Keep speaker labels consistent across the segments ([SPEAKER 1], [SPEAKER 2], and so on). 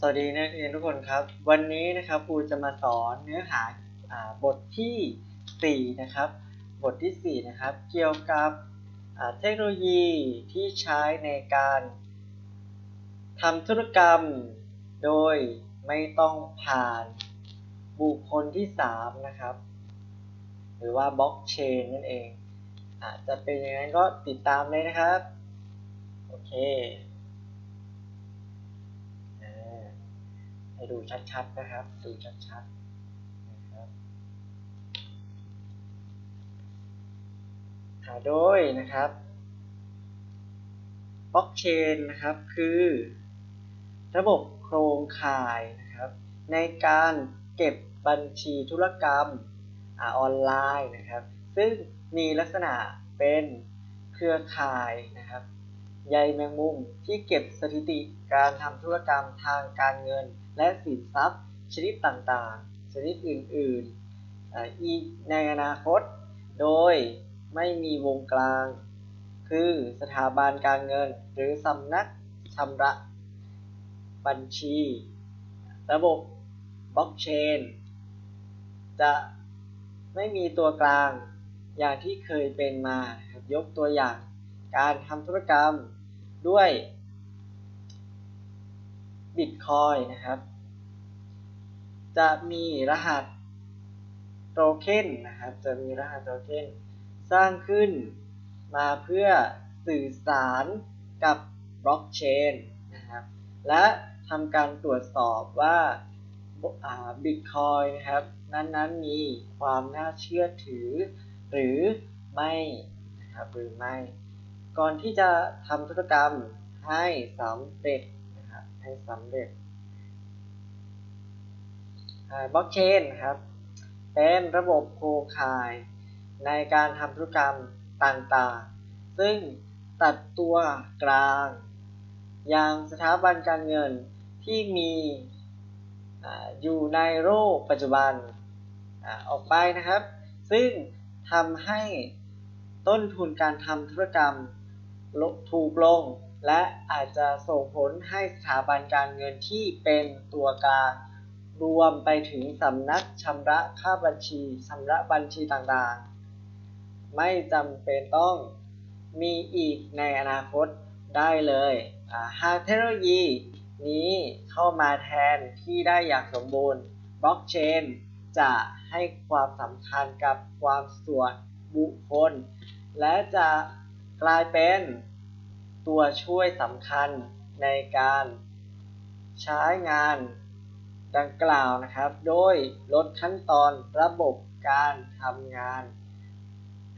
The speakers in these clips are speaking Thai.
[SPEAKER 1] สวัสดีนักเรียนทุกคนครับ วันนี้นะครับครูจะมาสอนเนื้อหาอบทที่ 4 นะครับ บทที่ 4 นะครับ เกี่ยวกับเทคโนโลยีที่ใช้ในการทำธุรกรรม โดยไม่ต้องผ่านบุคคลที่ 3 นะครับ หรือว่าบล็อกเชนนั่นเองอาจจะเป็นยังไงก็ติดตามเลยนะครับ โอเค อ่า ให้ดูชัดๆนะครับ ดูชัดๆนะครับอ่าโดยนะครับบล็อกเชนนะครับคือระบบโครงข่ายนะครับ ในการเก็บบัญชีธุรกรรมออนไลน์นะครับ ซึ่งมีลักษณะเป็นเครือข่ายนะครับ ใยแมงมุมที่เก็บสถิติการทำธุรกรรมทางการเงิน และสินทรัพย์ชนิดต่างๆ ชนิดอื่นๆอีกในอนาคต โดยไม่มีวงกลาง คือสถาบันการเงิน หรือสำนักชำระบัญชี ระบบบล็อกเชน จะไม่มีตัวกลางอย่างที่เคยเป็นมา ยกตัวอย่างการทำธุรกรรมด้วย บิตคอยนะครับ จะมีรหัสโทเค็นนะครับ จะมีรหัสโทเค็นสร้างขึ้นมาเพื่อสื่อสารกับบล็อกเชนนะครับ และทำการตรวจสอบว่าบิตคอยนะครับ นั้นๆมีความน่าเชื่อถือ หรือไม่นะครับหรือไม่ ก่อนที่จะทำธุรกรรมให้สำเร็จน ให้สำเร็จบล็อกเชนครับ เป็นระบบโครงข่าย ในการทำธุรกรรมต่างๆ ซึ่งตัดตัวกลาง อย่างสถาบันการเงินที่มีออยู่ในโลกปัจจุบันอออกไปนะครับ ซึ่งทำให้ต้นทุนการทำธุรกรรมถูกลง และอาจจะส่งผลให้สถาบันการเงินที่เป็นตัวกลาง รวมไปถึงสำนักชำระค่าบัญชีชำระบัญชีต่างๆ ไม่จำเป็นต้องมีอีกในอนาคตได้เลย หากเทคโนโลยีนี้เข้ามาแทนที่ได้อย่างสมบูรณ์บล็อกเชนจะให้ความสำคัญกับความส่วนบุคคล และจะกลายเป็น ตัวช่วยสำคัญในการใช้งานดังกล่าวนะครับ โดยลดขั้นตอนระบบการทำงาน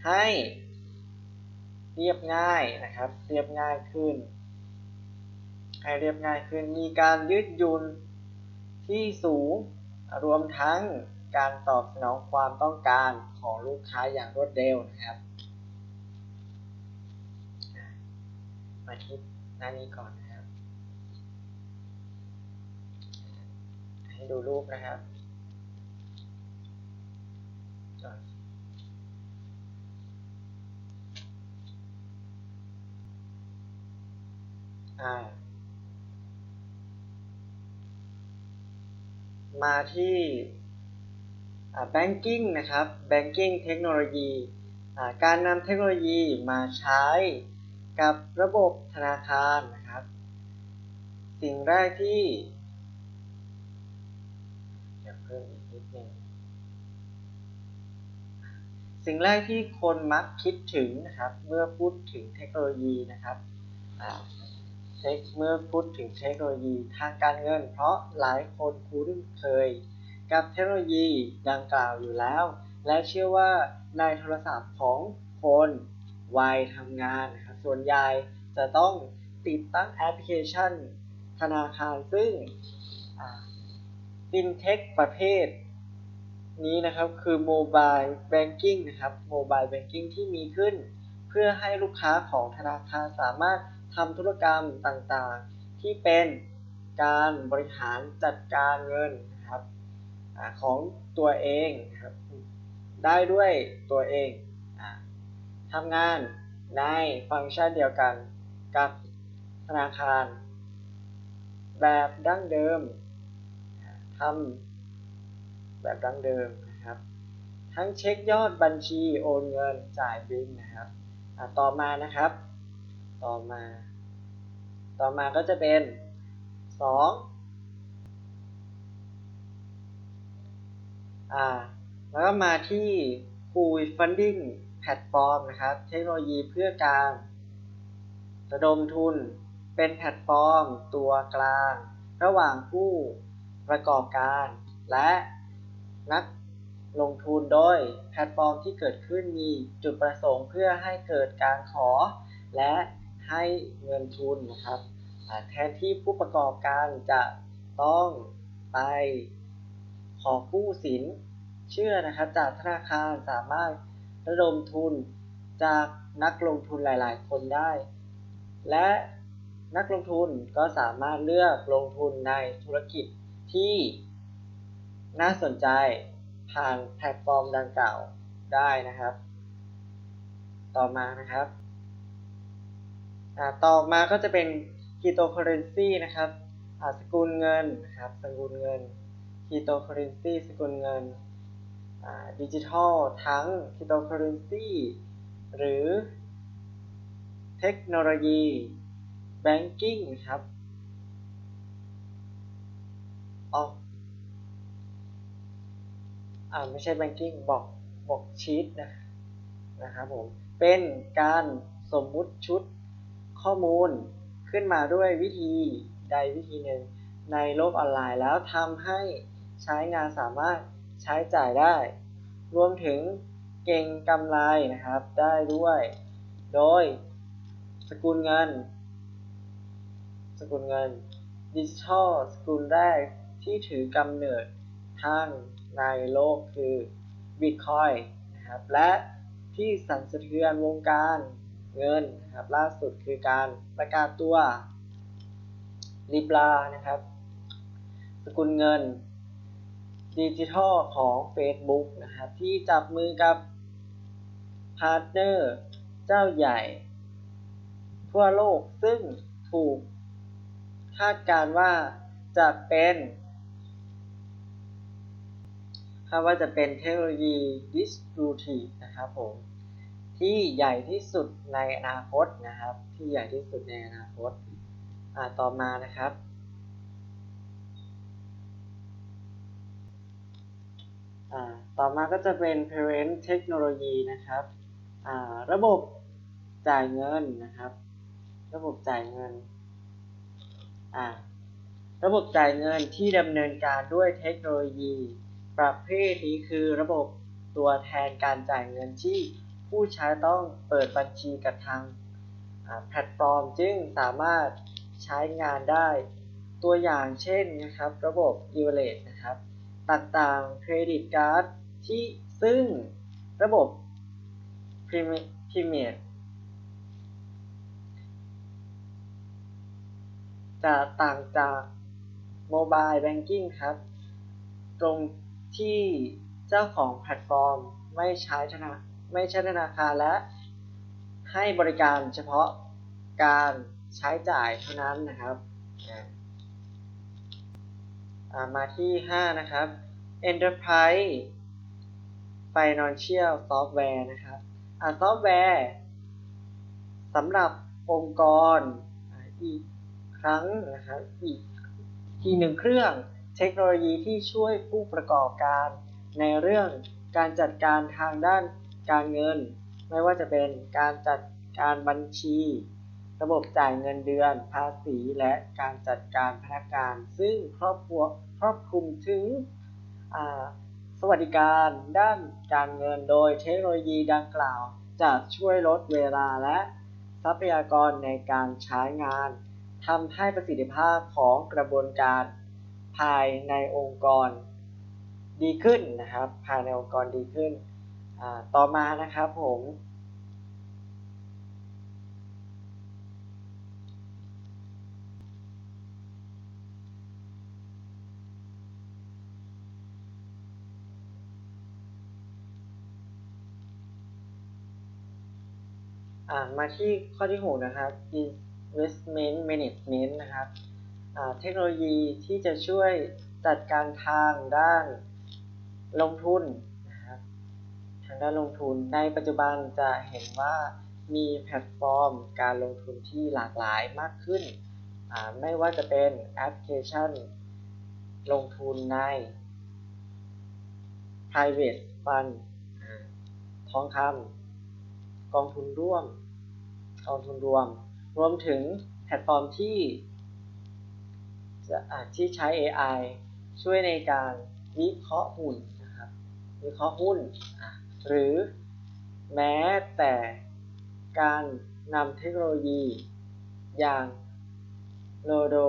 [SPEAKER 1] ให้เรียบง่ายนะครับ เรียบง่ายขึ้น ให้เรียบง่ายขึ้น มีการยืดหยุ่นที่สูง รวมทั้งการตอบสนองความต้องการของลูกค้าอย่างรวดเร็วนะครับ มาที่หน้านี้ก่อนนะครับ ให้ดูรูปนะครับมาที่ banking นะครับ banking เทคโนโลยี การนำเทคโนโลยีมาใช้ กับระบบธนาคารนะครับ สิ่งแรกที่จะเพิ่มอีกนิดนึงสิ่งแรกที่คนมักคิดถึงนะครับ เมื่อพูดถึงเทคโนโลยีนะครับเมื่อพูดถึงเทคโนโลยีทางการเงิน เพราะหลายคนคุ้นเคย กับเทคโนโลยีดังกล่าวอยู่แล้ว และเชื่อว่าในโทรศัพท์ของคนวัยทำงาน ส่วนใหญ่จะต้องติดตั้งแอปพลิเคชันธนาคารซึ่งฟินเทคประเภทนี้นะครับคือโมบายแบงกิ้งนะครับโมบายแบงกิ้งที่มีขึ้น เพื่อให้ลูกค้าของธนาคารสามารถทำธุรกรรมต่างๆ ที่เป็นการบริหารจัดการเงินนะครับของตัวเองครับได้ด้วยตัวเองทำงาน ในฟังก์ชันเดียวกันกับธนาคาร แบบดั้งเดิมทำแบบดั้งเดิมนะครับ ทั้งเช็คยอดบัญชีโอนเงินจ่ายบิลนะครับต่อมานะครับ ต่อมา ต่อมาก็จะเป็น 2อ่าแล้วก็มาที่ Pool Funding ลตฟอร์มนะครับ เทคโนโลยีเพื่อการระดมทุน เป็นแพลตฟอร์ม ตัวกลาง ระหว่างผู้ประกอบการ และนักลงทุนโดยแพลตฟอร์มที่เกิดขึ้นมีจุดประสงค์เพื่อให้เกิดการขอ และให้เงินทุนนะครับแทนที่ผู้ประกอบการจะต้องไปขอกู้สินเชื่อนะครับจากธนาคารสามารถ ระดมทุนจากนักลงทุนหลาย ๆ คนได้ และนักลงทุนก็สามารถเลือกลงทุนในธุรกิจที่น่าสนใจผ่านแพลตฟอร์มดังกล่าวได้นะครับ ต่อมานะครับต่อมาก็จะเป็น cryptocurrency นะครับสกุลเงินนะครับ สกุลเงิน cryptocurrency สกุลเงิน ดิจิทัลทั้ง cryptocurrency หรือเทคโนโลยี banking ครับอ๋ออ่าไม่ใช่ banking บอกบอกชีตนะนะครับผม เป็นการสมมุติชุดข้อมูลขึ้นมาด้วยวิธีใดวิธีหนึ่งในโลกออนไลน์แล้วทำให้ใช้งานสามารถ ช้จ่ายได้ รวมถึงเก่งกำไรนะครับได้ด้วย โดย สกุลเงิน สกุลเงินดิจิทัลสกุลแรกที่ถือกำเนิดทางในโลกคือ Bitcoin นะครับและที่สั่นสะเทือนวงการเงินนะครับล่าสุดคือการประกาศตัว Libra นะครับ สกุลเงิน ดิจิทัลของ Facebook นะครับที่จับมือกับพาร์ทเนอร์เจ้าใหญ่ ทั่วโลกซึ่งถูกคาดการว่าจะเป็นคาดว่าจะเป็นเทคโนโลยี distributive นะครับผมที่ใหญ่ที่สุดในอนาคตนะครับ ที่ใหญ่ที่สุดในอนาคตอ่าต่อมานะครับอ่า ต่อมาก็จะเป็น parent technology นะครับ ระบบจ่ายเงินนะครับ ระบบจ่ายเงิน ระบบจ่ายเงินที่ดำเนินการด้วยเทคโนโลยี ประเภทนี้คือระบบตัวแทนการจ่ายเงินที่ผู้ใช้ต้องเปิดบัญชีกับทางแพลตฟอร์ม จึงสามารถใช้งานได้ตัวอย่างเช่นนะครับ ระบบ e w a l e t นะครับ ต่างๆ เครดิตการ์ดที่ซึ่งระบบ Premier จะต่างจากโมบายแบงกิ้งครับ ตรงที่เจ้าของแพลตฟอร์มไม่ใช้ธนาไม่ใช้ธนาคารและให้บริการเฉพาะการใช้จ่ายเท่านั้นนะครับ มาที่ 5 นะครับ Enterprise Financial Software นะครับซอฟต์แวร์สำหรับองค์กรอีกครั้งนะครับอีกทีหนึ่งเครื่องเทคโนโลยีที่ช่วยผู้ประกอบการ ในเรื่องการจัดการทางด้านการเงิน ไม่ว่าจะเป็นการจัดการบัญชี ระบบจ่ายเงินเดือน ภาษีและการจัดการพนักงาน ซึ่งครอบครัวครอบคลุมถึงสวัสดิการด้านการเงินโดยเทคโนโลยีดังกล่าว จะช่วยลดเวลาและทรัพยากรในการใช้งานทำให้ประสิทธิภาพของกระบวนการภายในองค์กรดีขึ้นนะครับ ภายในองค์กรดีขึ้น ต่อมานะครับผม มาที่ข้อที่ 6 นะครับ investment management นะครับเทคโนโลยีที่จะช่วยจัดการทางด้านลงทุนนะครับทางด้านลงทุนในปัจจุบันจะเห็นว่ามีแพลตฟอร์มการลงทุนที่หลากหลายมากขึ้น ไม่ว่าจะเป็นแอปพลิเคชัน ลงทุนใน private fund ทองคำ กองทุนร่วม กองทุนรวม รวมถึงแพลตฟอร์มที่จะอ่าที่ใช้ AI ช่วยในการวิเคราะห์หุ้นนะครับวิเคราะห์หุ้น หรือแม้แต่การนำเทคโนโลยี อย่าง Nodo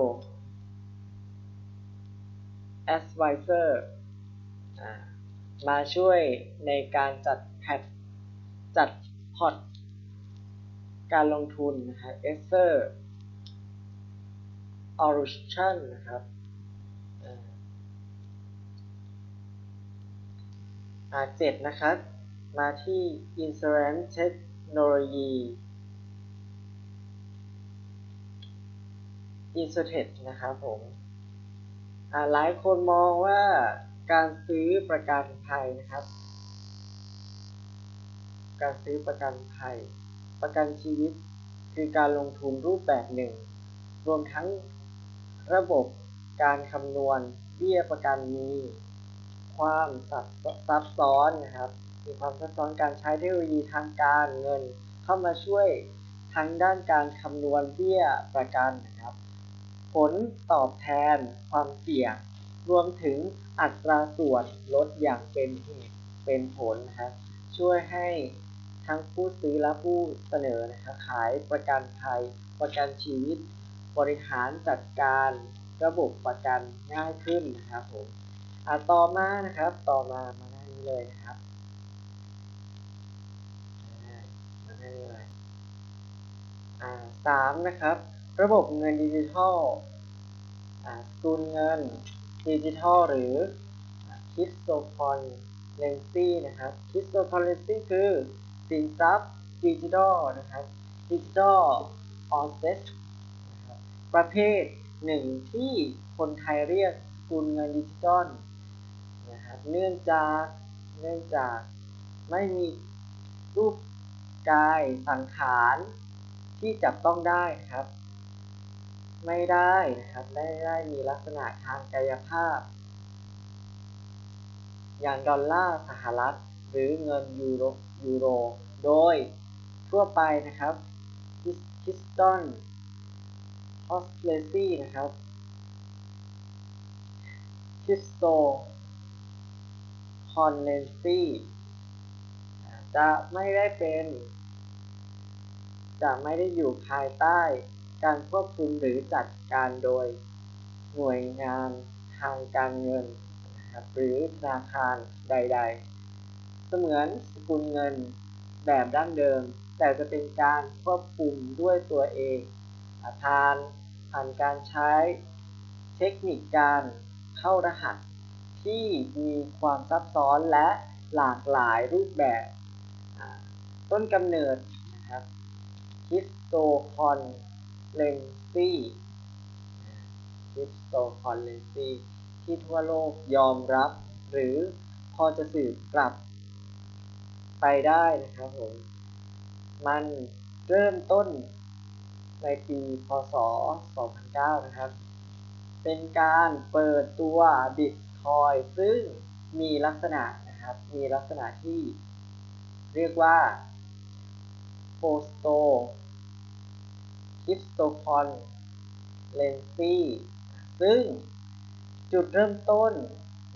[SPEAKER 1] Advisor มาช่วยในการจัดแพทจัด พอร์ตการลงทุนนะครับ e x e r Ocean นนะครับอ่าเจ็ดนะครับ มาที่ Insurance Technology i n s u r t e c นะครับผมอ่าหลายคนมองว่าการซื้อประกันภัยนะครับ การซื้อประกันภัย ประกันชีวิต คือการลงทุนรูปแบบหนึ่ง รวมทั้งระบบการคำนวณเบี้ยประกันมี ความซับซ้อนนะครับ มีความซับซ้อนการใช้เทคโนโลยีทางการเงิน เข้ามาช่วยทั้งด้านการคำนวณเบี้ยประกันนะครับ ผลตอบแทนความเสี่ยง รวมถึงอัตราส่วนลดอย่างเป็นเหตุเป็นผลนะครับช่วยให้ ทั้งผู้ซื้อและผู้เสนอนะครับขายประกันภัย ประกันชีวิต บริหารจัดการระบบประกันง่ายขึ้นนะครับผมอ่าต่อมานะครับต่อมามาหน้านี้เลยนะครับอ่ามาหน้านี้เลยอ่าสามนะครับ ระบบเงินดิจิทัลอ่าสกุลเงินดิจิทัลหรือคริสโตคอนเลนซี่นะครับคริสโตคอนเลนซี่คือ สินทรัพย์ดิจิทัลนะครับดิจิทัลออสเซตประเภทหนึ่งที่คนไทยเรียกกุลเงินดิจิตอลนะครับเนื่องจากเนื่องจากไม่มีรูปกายสังขารที่จับต้องได้ครับ ไม่ได้นะครับไม่ได้มีลักษณะทางกายภาพ อย่างดอลลาร์สหรัฐหรือเงินยูโร ยูโร โดยทั่วไปนะครับคิสตันฮอสเลซี่นะครับคิสโตคอนเนนซีจะไม่ได้เป็น จะไม่ได้อยู่ภายใต้การควบคุมหรือจัดการโดยหน่วยงานทางการเงินนะครับหรือธนาคารใด ๆ เสมือนสกุลเงินแบบดั้งเดิม แต่จะเป็นการควบคุมด้วยตัวเองผ่านผ่านการใช้เทคนิคการเข้ารหัส ที่มีความซับซ้อนและหลากหลายรูปแบบ ต้นกำเนิดนะครับคิสโตคอนเลนซีคิสโตคอนเลนซีที่ทั่วโลกยอมรับ หรือพอจะสืบกลับ ไปได้นะครับผม มันเริ่มต้นในปีพศ 2009 นะครับ เป็นการเปิดตัวบิตคอยซึ่งมีลักษณะนะครับ มีลักษณะที่เรียกว่าโ o สโตคิสโตคอนเลนซีซึ่งจุดเริ่มต้น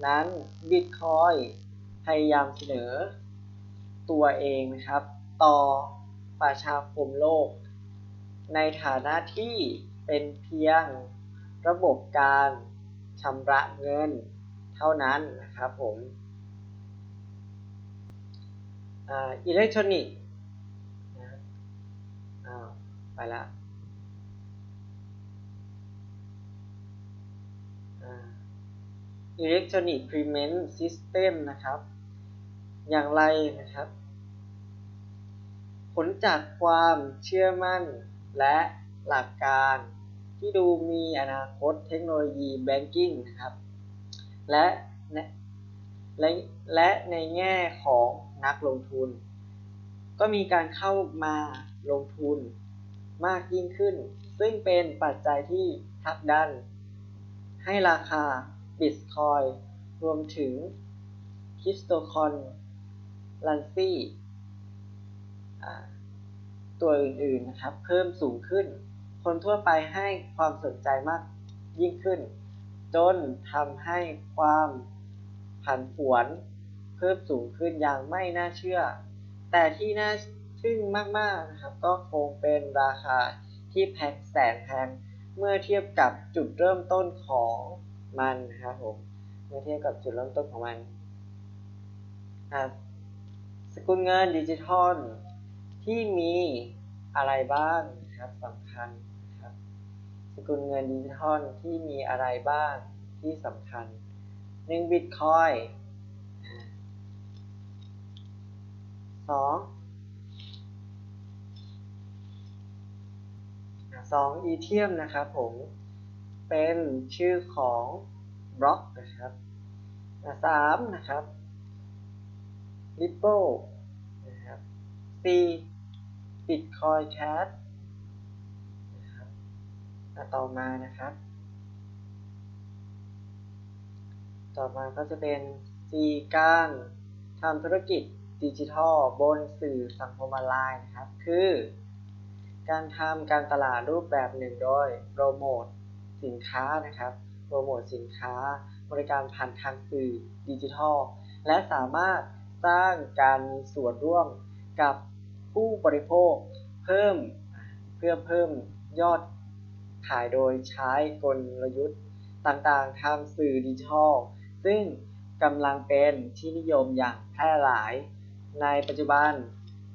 [SPEAKER 1] นั้นบิตคอยพยายามเสนอ ตัวเองนะครับ ต่อประชาคมโลก ในฐานะที่เป็นเพียงระบบการชำระเงินเท่านั้นนะครับผมอิเล็กทรอนิกส์อ้าวไปละอิเล็กทรอนิกส์พรีเมนต์ซิสเต็มนะครับ อย่างไรนะครับ ผลจากความเชื่อมั่นและหลักการที่ดูมีอนาคตเทคโนโลยีแบงกิ้งนะครับและและและในแง่ของนักลงทุน ก็มีการเข้ามาลงทุนมากยิ่งขึ้น ซึ่งเป็นปัจจัยที่ผลักดัน ให้ราคาบิตคอยรวมถึงคริปโตคอน ลันซี่ตัวอื่นๆนะครับ เพิ่มสูงขึ้น คนทั่วไปให้ความสนใจมากยิ่งขึ้น จนทำให้ความผันผวน เพิ่มสูงขึ้นอย่างไม่น่าเชื่อ แต่ที่น่าทึ่งมากๆนะครับ ก็คงเป็นราคาที่แพงแสนแพงเมื่อเทียบกับจุดเริ่มต้นของมันนะครับผม เมื่อเทียบกับจุดเริ่มต้นของมัน สกุลเงินดิจิทัลที่มีอะไรบ้างนะครับสำคัญนะครับ สกุลเงินดิจิทัลที่มีอะไรบ้างที่สำคัญหนึ่งบิตคอยสองสองอีเทียมนะครับผมเป็นชื่อของบล็อกนะครับสามนะครับ Ripple นะครับ C Bitcoin Cash นะครับต่อมานะครับ ต่อมาก็จะเป็น C การทำธุรกิจดิจิทัลบนสื่อสังคมออนไลน์นะครับ คือ การทำการตลาดรูปแบบหนึ่งโดยโปรโมทสินค้านะครับ โปรโมทสินค้าบริการผ่านทางสื่อดิจิทัล และสามารถ สร้างการส่วนร่วมกับผู้บริโภคเพิ่มเพื่อเพิ่มยอดขายโดยใช้กลยุทธ์ต่างๆทางสื่อดิจิทัล ซึ่งกำลังเป็นที่นิยมอย่างแพร่หลาย ในปัจจุบัน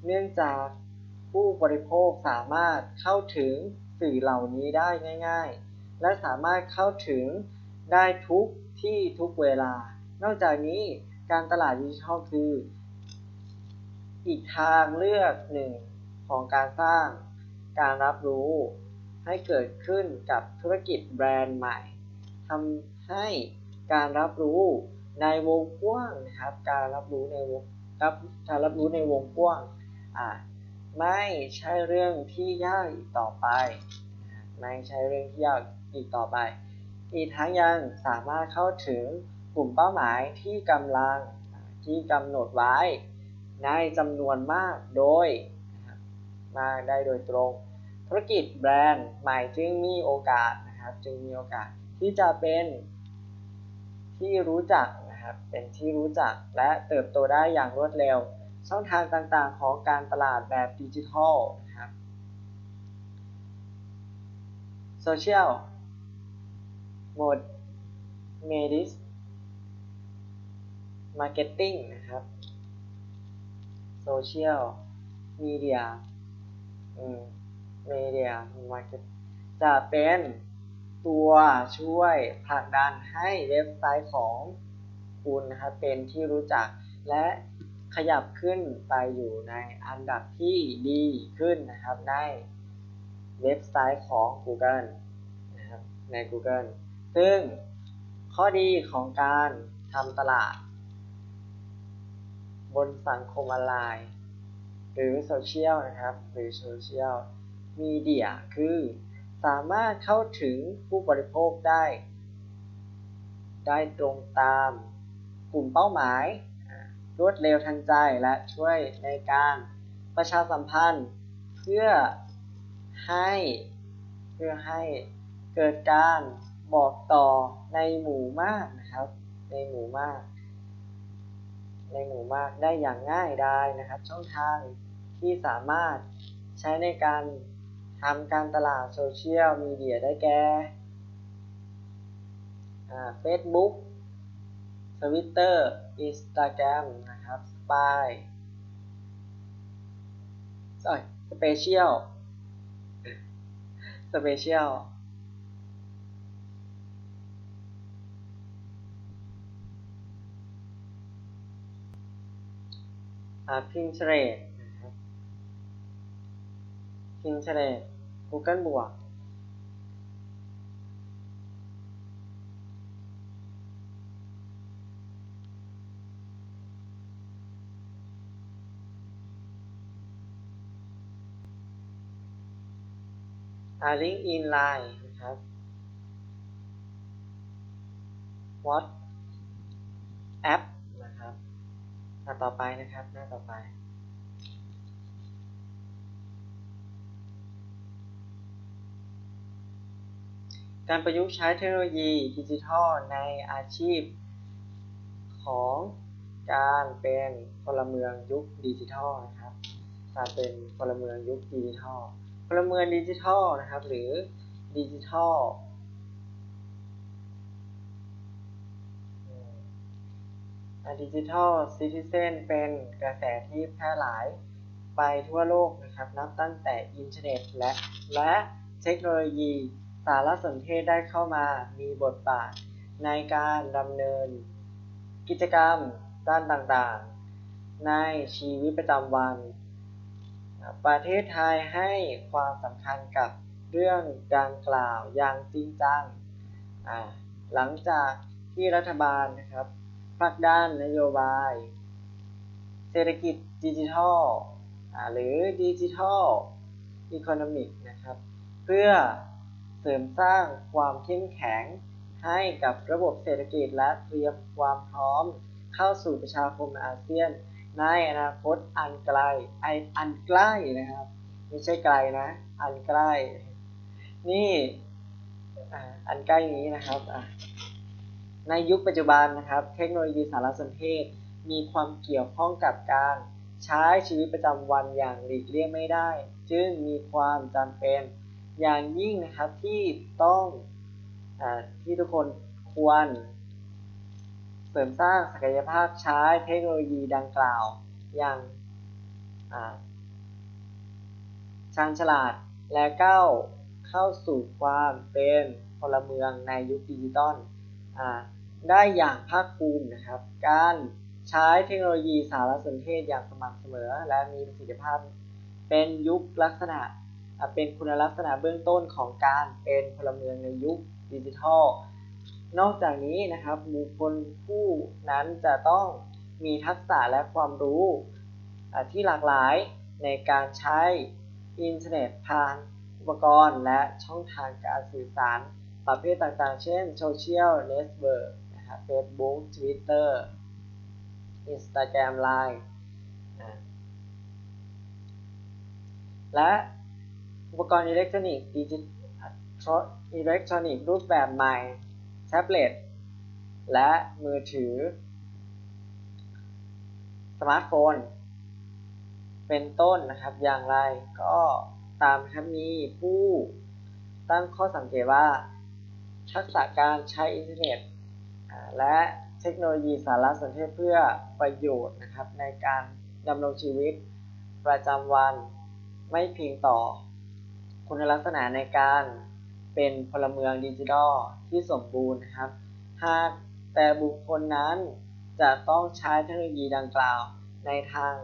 [SPEAKER 1] เนื่องจากผู้บริโภคสามารถเข้าถึงสื่อเหล่านี้ได้ง่าย ๆ และสามารถเข้าถึงได้ทุกที่ทุกเวลา นอกจากนี้ การตลาดดิจิทัลคือ อีกทางเลือกหนึ่งของการสร้างการรับรู้ให้เกิดขึ้นกับธุรกิจแบรนด์ใหม่ทำให้การรับรู้ในวงกว้างนะครับ การรับรู้ในวงรับการรับรู้ในวงกว้างอ่าไม่ใช่เรื่องที่ยากอีกต่อไป ไม่ใช่เรื่องที่ยากอีกต่อไป อีกทั้งยังสามารถเข้าถึง ลุ่มเป้าหมายที่กำลังที่กำหนดไว้ในจำนวนมากโดยมาได้โดยตรง ธุรกิจแบรนด์ใหม่จึงมีโอกาสนะครับจึงมีโอกาสที่จะเป็นที่รู้จักนะครับเป็นที่รู้จักและเติบโตได้อย่างรวดเร็ว ช่องทางต่างๆของการตลาดแบบดิจิทัลนะครับโซเชียลโหมดเมดิส มาร์เก็ตติ้งนะครับโซเชียลมีเดียเมเดียมาร์เก็ตจะเป็นตัวช่วยผลักดันให้เว็บไซต์ของคุณนะครับเป็นที่รู้จักและขยับขึ้นไปอยู่ในอันดับที่ดีขึ้นนะครับในเว็บไซต์ของ Google นะครับใน Google ซึ่งข้อดีของการทำตลาด บนสังคมออนไลน์ หรือโซเชียลนะครับ หรือโซเชียลมีเดียคือ สามารถเข้าถึงผู้บริโภคได้ ได้ตรงตามกลุ่มเป้าหมาย รวดเร็วทันใจและช่วยในการประชาสัมพันธ์ เพื่อให้เพื่อให้เกิดการบอกต่อในหมู่มากนะครับ ในหมู่มาก ในหมู่มากได้อย่างง่ายดายนะครับ ช่องทางที่สามารถใช้ในการทำการตลาดโซเชียลมีเดียได้แก่เฟซบุ๊กทวิตเตอร์อินสตาแกรมนะครับสปายสเปเชียลสเปเชียล Pinterest นะครับ Pinterest Google บวก a l i n k in line นะครับ what app น้าต่อไปนะครับ หน้าต่อไป การประยุกต์ใช้เทคโนโลยีดิจิทัลในอาชีพ ของการเป็นพลเมืองยุคดิจิทัลนะครับการเป็นพลเมืองยุคดิจิทัลพลเมืองดิจิทัลนะครับ หรือดิจิทัล ดิจิทัลซิติเซนเป็นกระแสที่แพร่หลายไปทั่วโลกนะครับนับตั้งแต่อินเทอร์เน็ตและและเทคโนโลยีสารสนเทศได้เข้ามามีบทบาท ในการดำเนิน กิจกรรมด้านต่างๆ ในชีวิตประจำวัน ประเทศไทยให้ความสำคัญกับเรื่องดังกล่าวอย่างจริงจัง หลังจากที่รัฐบาลนะครับ ผลักดันนโยบาย เศรษฐกิจดิจิทัลหรือดิจิทัลอีโคโนมิกนะครับ เพื่อเสริมสร้างความเข้มแข็งให้กับระบบเศรษฐกิจและเตรียมความพร้อมเข้าสู่ประชาคมอาเซียน ในอนาคตอันไกลไออันใกล้นะครับ ไม่ใช่ไกลนะ อันใกล้ นี่อันใกล้นี้นะครับ ในยุคปัจจุบันนะครับ เทคโนโลยีสารสนเทศ มีความเกี่ยวข้องกับการใช้ชีวิตประจำวันอย่างหลีกเลี่ยงไม่ได้ จึงมีความจำเป็นอย่างยิ่งนะครับที่ต้องอที่ทุกคนควร เสริมสร้างศักยภาพใช้เทคโนโลยีดังกล่าวอย่างชาญฉลาดและก้าวเข้าสู่ความเป็นพลเมืองในยุคดิจิตอล ได้อย่างภาคภูมินะครับ การใช้เทคโนโลยีสารสนเทศอย่างสม่ำเสมอ และมีประสิทธิภาพเป็นยุคลักษณะเป็นคุณลักษณะเบื้องต้นของการเป็นพลเมืองในยุคดิจิทัล นอกจากนี้นะครับบุคคลผู้นั้นจะต้องมีทักษะและความรู้ที่หลากหลายในการใช้อินเทอร์เน็ตผ่านอุปกรณ์และช่องทางการสื่อสารประเภทต่างๆ เช่นโซเชียลเน็ตเวิร์ก นะครับ Facebook Twitter Instagram Line และอุปกรณ์อิเล็กทรอนิกส์ดิจิทัลอิเล็กทรอนิกส์รูปแบบใหม่ แท็บเล็ต และมือถือ สมาร์ทโฟน เป็นต้นนะครับ อย่างไรก็ตามครับมีผู้ตั้งข้อสังเกตว่าทักษะการใช้อินเทอร์เน็ต และเทคโนโลยีสารสนเทศเพื่อประโยชน์นะครับในการดำรงชีวิตประจำวันไม่เพียงต่อคุณลักษณะในการเป็นพลเมืองดิจิทัลที่สมบูรณ์นะครับ หากแต่บุคคลนั้นจะต้องใช้เทคโนโลยีดังกล่าวในทาง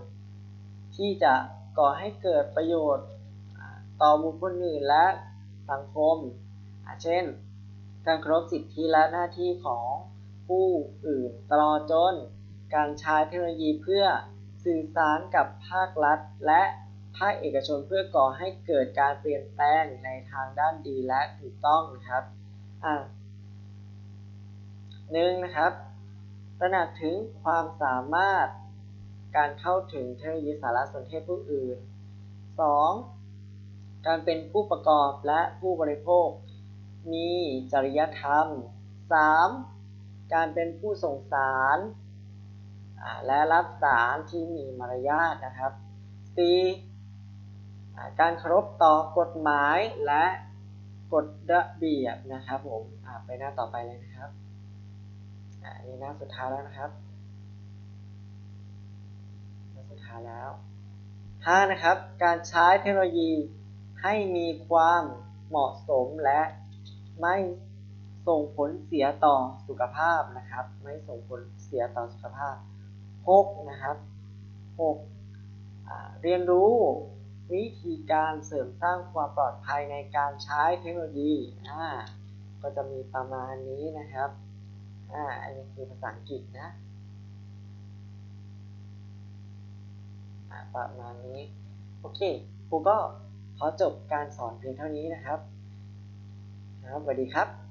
[SPEAKER 1] ที่จะก่อให้เกิดประโยชน์ต่อบุคคลอื่นและสังคม เช่น การเคารพสิทธิและหน้าที่ของ ผู้อื่นตลอดจน การใช้เทคโนโลยีเพื่อสื่อสารกับภาครัฐ และภาคเอกชนเพื่อก่อให้เกิดการเปลี่ยนแปลงในทางด้านดีและถูกต้องนะครับอ่าหนึ่งนะครับ ตระหนักถึงความสามารถการเข้าถึงเทคโนโลยีสารสนเทศผู้อื่น 2. การเป็นผู้ประกอบและผู้บริโภค มีจริยธรรม 3. การเป็นผู้ส่งสารและรับสารที่มีมารยาทนะครับ 4. การเคารพต่อกฎหมายและกฎระเบียบนะครับผมไปหน้าต่อไปเลยนะครับอันนี้หน้าสุดท้ายแล้วนะครับหน้าสุดท้ายแล้ว 5. นะครับการใช้เทคโนโลยีให้มีความเหมาะสมและไม่ ส่งผลเสียต่อสุขภาพนะครับ ไม่ส่งผลเสียต่อสุขภาพ 6. นะครับ 6. เรียนรู้วิธีการเสริมสร้างความปลอดภัยในการใช้เทคโนโลยีอ่าก็จะมีประมาณนี้นะครับอ่าอันนี้คือภาษาอังกฤษนะประมาณนี้ โอเคครูก็ขอจบการสอนเพียงเท่านี้นะครับ ครับสวัสดีครับ